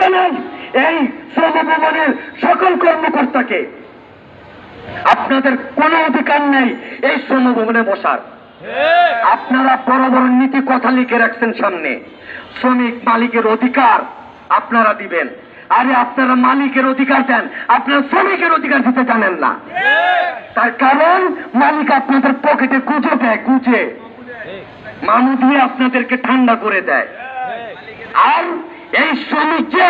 জানাই এই শ্রম ভবনের সকল কর্মকর্তাকে আপনাদের কোনো অধিকার নেই এই শ্রম ভবনে বসার। আপনারা বড় বড় নীতি কথা লিখে রাখছেন সামনে। শ্রমিক মালিকের অধিকার আপনারা দিবেন। আরে আপনারা মালিকের অধিকার দেন, আপনারা শ্রমিকের অধিকার দিতে জানেন না। তার কারণ মালিক আপনাদের পকেটে গুজে দেয় গুজে মানু দিয়ে আপনাদেরকে ঠান্ডা করে দেয়। আর এই শ্রমিক যে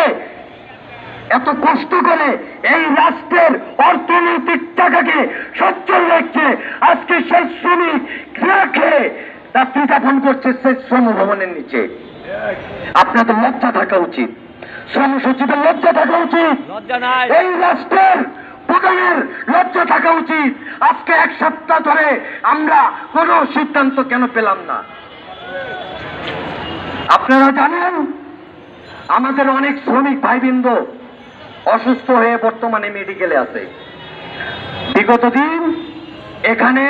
এত কষ্ট করে এই রাষ্ট্রের অর্থনৈতিক টাকাকে সচ্ছল রাখছে। আজকে সেই শ্রমিক রাখে রাত্রি যাপন করছে সেই শ্রম ভবনের নিচে। আপনাদের লজ্জা থাকা উচিত। শ্রম সচিবের লজ্জা থাকা উচিত। এই রাষ্ট্রের প্রধানের লজ্জা থাকা উচিত। আজকে এক সপ্তাহ ধরে আমরা কোনো সিদ্ধান্ত কেন পেলাম না? আপনারা জানেন আমাদের অনেক শ্রমিক ভাইবৃন্দ অসুস্থ হয়ে বর্তমানে মেডিকেলে আছে। বিগত দিন এখানে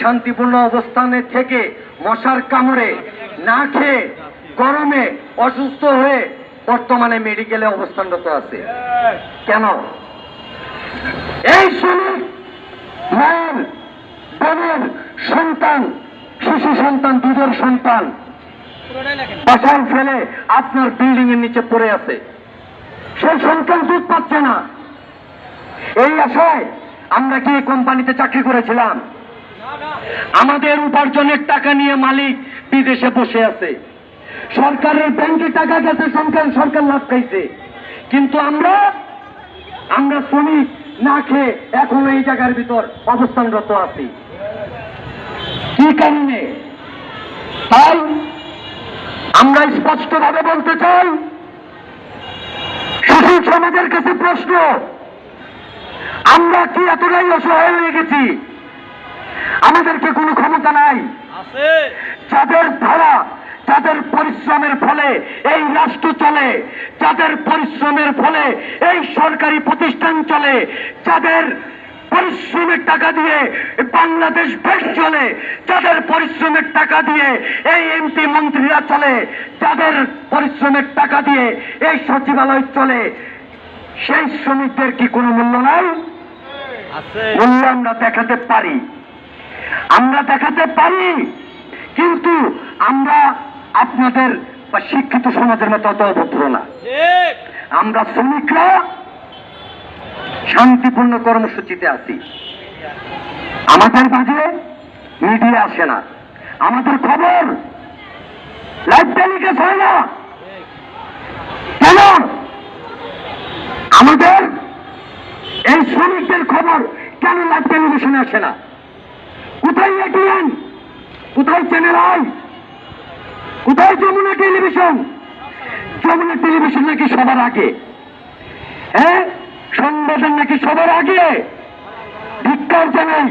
শান্তিপূর্ণ অবস্থানে থেকে মশার কামড়ে, না খেয়ে, গরমে অসুস্থ হয়ে বর্তমানে মেডিকেলে অবস্থানরত আছে। কেন? এই শ্রমিক মায়ের বোনের সন্তান, শিশু সন্তান, দুধের সন্তান বাসায় ফেলে আপনার বিল্ডিং এর নিচে পড়ে আছে। সেই সন্তান দুধ পাচ্ছে না। এই আশায় আমরা কি কোম্পানিতে চাকরি করেছিলাম? আমাদের উপার্জনের টাকা নিয়ে মালিক বিদেশে বসে আছে। সরকারের ব্যাংকে টাকা গেছে সরকার সরকার লাভ খাইছে। কিন্তু আমরা আমরা শ্রমিক না খেয়ে এখনও এই জায়গার ভিতর অবস্থানরত আছি। কি কারণে? তাই আমরা স্পষ্টভাবে বলতে চাই শিশু সমাজের কাছে প্রশ্ন আমরা কি এতটাই অসহায় হয়ে গেছি? আমাদেরকে কোনো ক্ষমতা নাই। যাদের ধারা যাদের পরিশ্রমের ফলে এই রাষ্ট্র চলে যাদের পরিশ্রমের ফলে এই সরকারি প্রতিষ্ঠান চলে যাদের পরিশ্রমের টাকা দিয়ে বাংলাদেশ ব্যাংক চলে। যাদের পরিশ্রমের টাকা দিয়ে এই এমপি মন্ত্রীরা চলে যাদের পরিশ্রমের টাকা দিয়ে এই সচিবালয় চলে সেই শ্রমিকদের কি কোনো মূল্য নাই? মূল্য আমরা দেখাতে পারি। আমরা দেখাতে পারি কিন্তু আমরা আপনাদের বা শিক্ষিত সমাজের মতো অত অভদ্র না। আমরা শ্রমিকরা শান্তিপূর্ণ কর্মসূচিতে আছি। আমাদের মাঝে মিডিয়া আসে না। আমাদের খবর লাইভ টেলিকাস্ট হয় না। কেন? আমাদের এই শ্রমিকদের খবর কেন লাইভ টেলিভিশনে আসে না? কোথায় এটিএন? কোথায় চ্যানেল আই? কোথায় যমুনা টেলিভিশন? যমুনা টেলিভিশন নাকি সবার আগে? হ্যাঁ? সংবাদের নাকি সবার আগে? ধিক্কার জানাই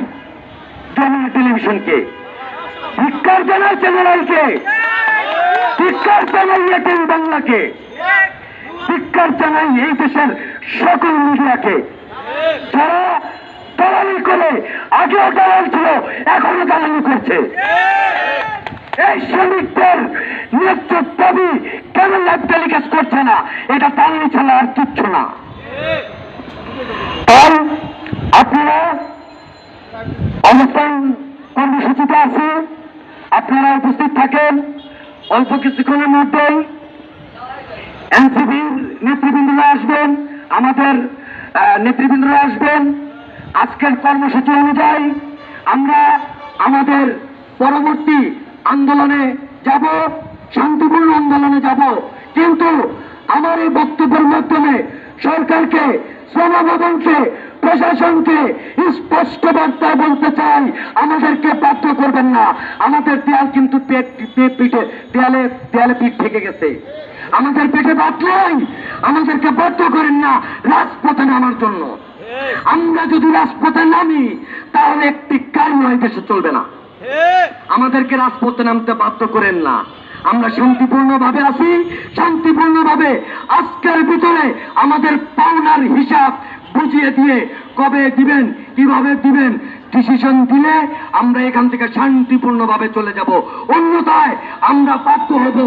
যমুনা টেলিভিশনকে ধিক্কার জানাই চ্যানেল আইকে। ধিক্কার জানাই এটিএন বাংলাকে। ধিক্কার জানাই এই দেশের সকল মিডিয়াকে। যারা দালালি করে, আগেও দালাল ছিল, এখনও দালালি করছে। এই শ্রমিকদের ন্যায্য দাবি কেন লাইভ টেলিকাস্ট করছে না? এটা দালালি ছাড়া আর কিচ্ছু না। তাই আপনারা অবস্থান কর্মসূচিতে আছে, আপনারা উপস্থিত থাকেন। অল্প কিছুক্ষণের মধ্যেই এনসিপির নেতৃবৃন্দরা আসবেন, আমাদের নেতৃবৃন্দরা আসবেন। আজকের কর্মসূচি অনুযায়ী আমরা আমাদের পরবর্তী আন্দোলনে যাব, শান্তিপূর্ণ আন্দোলনে যাব। কিন্তু আমার এই বক্তব্যের মাধ্যমে সরকারকে ভবনকে প্রশাসনকে স্পষ্ট বার্তায় বলতে চাই আমাদেরকে বাধ্য করবেন না। আমাদের দেয়াল কিন্তু পিঠে দেয়ালে দেয়ালে পিঠ থেকে গেছে। আমাদের পেটে বাদ নাই। আমাদেরকে বাধ্য করেন না রাজপথে নামার জন্য। আমরা যদি রাজপথে নামি তাহলে একটি কারণ দেশে চলবে না। আমাদেরকে রাজপথে নামতে বাধ্য করেন না। আমরা শান্তিপূর্ণ ভাবে আছি শান্তিপূর্ণ ভাবে আজকের ভিতরে আমাদের পাওনার হিসাব বুঝিয়ে দিয়ে কবে দিবেন, কীভাবে দিবেন ডিসিশন দিলে আমরা এখান থেকে শান্তিপূর্ণ ভাবে চলে যাব। অন্যথায় আমরা বাধ্য হব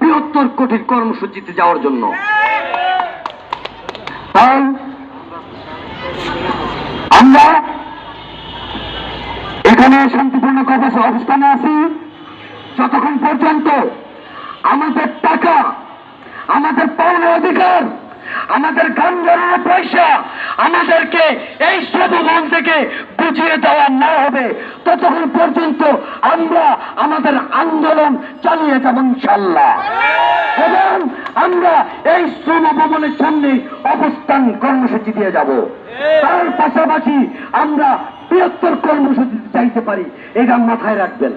বৃহত্তর কঠিন কর্মসূচিতে যাওয়ার জন্য। আমরা এখানে শান্তিপূর্ণ অবস্থানে আছি। যতক্ষণ পর্যন্ত আমাদের টাকা আমাদের পাওনা অধিকার আমাদের ধরানো পয়সা আমাদেরকে এই শ্রমভবন থেকে বুঝিয়ে দেওয়া না হবে, ততক্ষণ পর্যন্ত আমরা আমাদের আন্দোলন চালিয়ে যাব ইনশাল্লাহ এবং আমরা এই শ্রম ভবনের সামনে অবস্থান কর্মসূচি দিয়ে যাব। তার পাশাপাশি আমরা বৃহত্তর কর্মসূচি চাইতে পারি এটা মাথায় রাখবেন।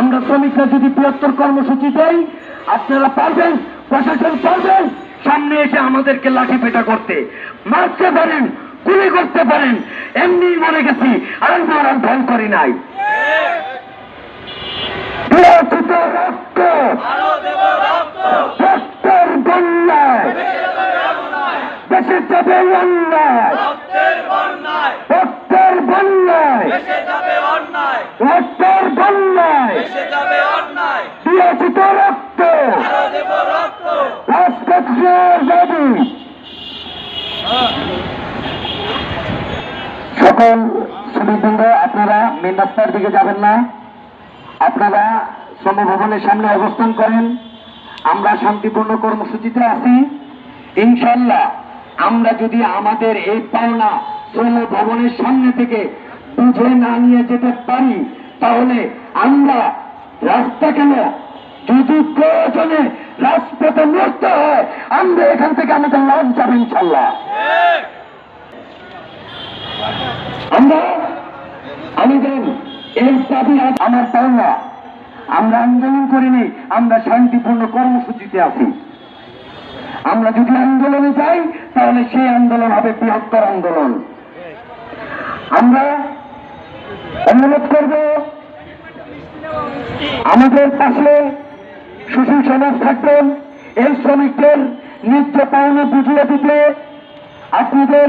আমরা শ্রমিকরা যদি বৃহত্তর কর্মসূচি দেই, আপনারা পারবেন, প্রশাসন পারবেন সামনে এসে আমাদেরকে লাঠি পেটা করতে। মারতে পারেন গুলি করতে পারেন এমনি মনে গেছি আর আমি আর ভয় করি নাই। রক্ত রক্তের বন্যায় দেশে যাবে অন্যায় রক্তের বন্যায় রক্তের বন্যায় বিরোচিত রক্ত রাজপথের দাবি সকল শ্রমিকবৃন্দ আপনারা মেন রাস্তার দিকে যাবেন না। আপনারা শ্রম ভবনের সামনে অবস্থান করেন। আমরা শান্তিপূর্ণ কর্মসূচিতে আছি। ইনশাল্লাহ আমরা যদি আমাদের এই পাওনা শ্রম ভবনের সামনে থেকে বুঝে না নিয়ে যেতে পারি তাহলে আমরা রাস্তা কেন? যদি প্রয়োজনে রাজপথে মরতে হয় আমরা এখান থেকে আমাদের লাভ যাবে ইনশাল্লাহ আমরা আমাদের এই দাবি আমার পাওনা আমরা আন্দোলন করিনি, আমরা শান্তিপূর্ণ কর্মসূচিতে আছি। আমরা যদি আন্দোলনে যাই, তাহলে সেই আন্দোলন হবে বৃহত্তর আন্দোলন। আমরা অনুরোধ করব, আমাদের পাশে সুশীল সমাজ থাকবেন, এই শ্রমিকদের নিত্য পাওনা বুঝিয়ে দিতে আপনাদের